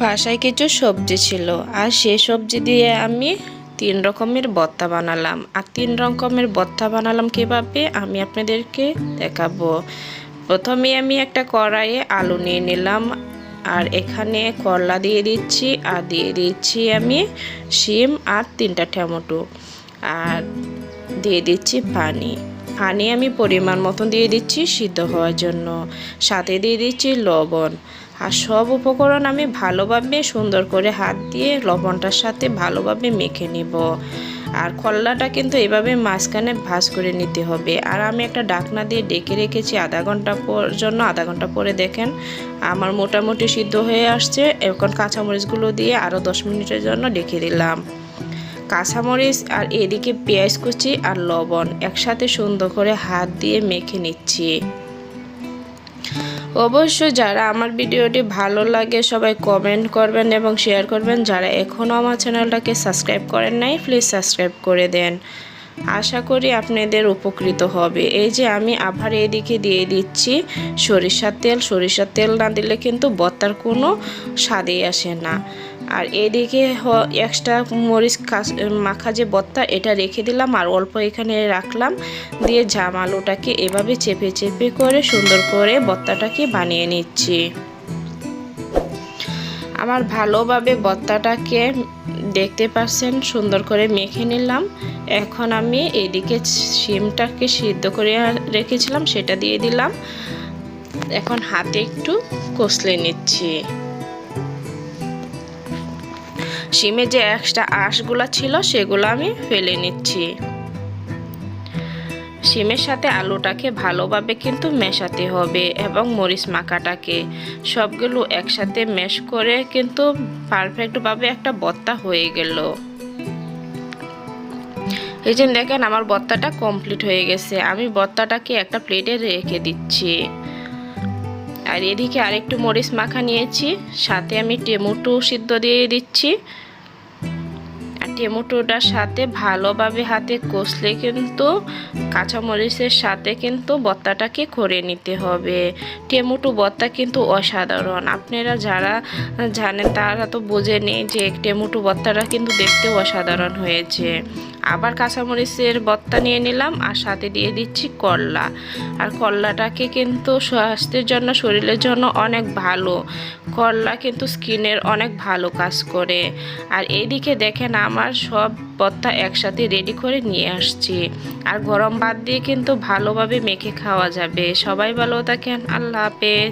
বাসায় কিছু সবজি ছিল, আর সে সবজি দিয়ে আমি তিন রকমের ভর্তা বানালাম। আর তিন রকমের ভর্তা বানালাম কীভাবে? আমি আপনাদেরকে দেখাবো। প্রথমে আমি একটা কড়াইয়ে আলু নিয়ে নিলাম, আর এখানে করলা দিয়ে দিচ্ছি, আর দিয়ে দিচ্ছি আমি শিম আর তিনটা টমেটো। আর দিয়ে দিচ্ছি পানি। পানি আমি পরিমাণ মতন দিয়ে দিচ্ছি সিদ্ধ হওয়ার জন্য। সাথে দিয়ে দিচ্ছি লবণ। আর সব উপকরণ আমি ভালোভাবে সুন্দর করে হাত দিয়ে লবণটার সাথে ভালোভাবে মেখে নিব। আর খল্লাটা কিন্তু এভাবে মাঝখানে ভাজ করে নিতে হবে। আর আমি একটা ডাকনা দিয়ে ডেকে রেখেছি আধা ঘণ্টা পর জন্য, আধা ঘণ্টা পরে দেখেন আমার মোটামুটি সিদ্ধ হয়ে আসছে। এখন কাঁচামরিচগুলো দিয়ে আরও দশ মিনিটের জন্য ডেকে দিলাম। কাঁচামরিচ আর এদিকে পেঁয়াজ কুচি আর লবণ একসাথে সুন্দর করে হাত দিয়ে মেখে নিচ্ছি। অবশ্য যারা আমার ভিডিওটি ভালো লাগে, সবাই কমেন্ট করবেন এবং শেয়ার করবেন। যারা এখনও আমার চ্যানেলটাকে সাবস্ক্রাইব করেন নাই প্লিজ সাবস্ক্রাইব করে দেন। আশা করি আপনাদের উপকৃত হবে। এই যে আমি আবার এদিকে দিয়ে দিচ্ছি, সরিষার তেল। সরিষার তেল না দিলে কিন্তু বত্তার কোনো স্বাদেই আসে না। আর এদিকে এক্সট্রা মরিচ মাখা যে বত্তা, এটা রেখে দিলাম আর অল্প এখানে রাখলাম। দিয়ে জাম আলুটাকে এভাবে চেপে চেপে করে সুন্দর করে বত্তাটাকে বানিয়ে নিচ্ছি। আমার ভালোভাবে বত্তাটাকে দেখতে পাচ্ছেন, সুন্দর করে মেখে নিলাম। এখন আমি এদিকে শিমটাকে সিদ্ধ করে রেখেছিলাম, সেটা দিয়ে দিলাম। এখন হাতে একটু কষলে নিচ্ছি। শিমে যে এক্সট্রা আঁশগুলা ছিল, সেগুলো আমি ফেলে নিচ্ছি। শিমের সাথে আলুটাকে ভালোভাবে কিন্তু মেশাতে হবে এবং মরিচ মাখাটাকে। সবগুলো একসাথে মেশ করে কিন্তু পারফেক্টভাবে একটা বত্তা হয়ে গেল। এই যে দেখেন, আমার বত্তাটা কমপ্লিট হয়ে গেছে। আমি বত্তাটাকে একটা প্লেটে রেখে দিচ্ছি। আর এদিকে আরেকটু মরিচ মাখা নিয়েছি। সাথে আমি টেমোটো সিদ্ধ দিয়ে দিচ্ছি। টেমোটোটার সাথে ভালোভাবে হাতে কষলে কিন্তু কাঁচামরিচের সাথে কিন্তু বত্তাটাকে করে নিতে হবে। টেমোটো বত্তা কিন্তু অসাধারণ। আপনারা যারা জানেন তারা তো বোঝে নেই যে টেমোটো বত্তাটা কিন্তু দেখতে অসাধারণ হয়েছে। আবার কাঁচামরিচের বত্তা নিয়ে নিলাম আর সাথে দিয়ে দিচ্ছি করলা আর করলাটাকে কিন্তু স্বাস্থ্যের জন্য, শরীরের জন্য অনেক ভালো। করলা কিন্তু স্কিনের অনেক ভালো কাজ করে। আর এইদিকে দেখেন আমার সব পত্তা একসাথে রেডি করে নিয়ে আসছি। আর গরম বাদ দিয়ে কিন্তু ভালোভাবে মেখে খাওয়া যাবে। সবাই ভালো থাকেন। আল্লাহ হাফেজ।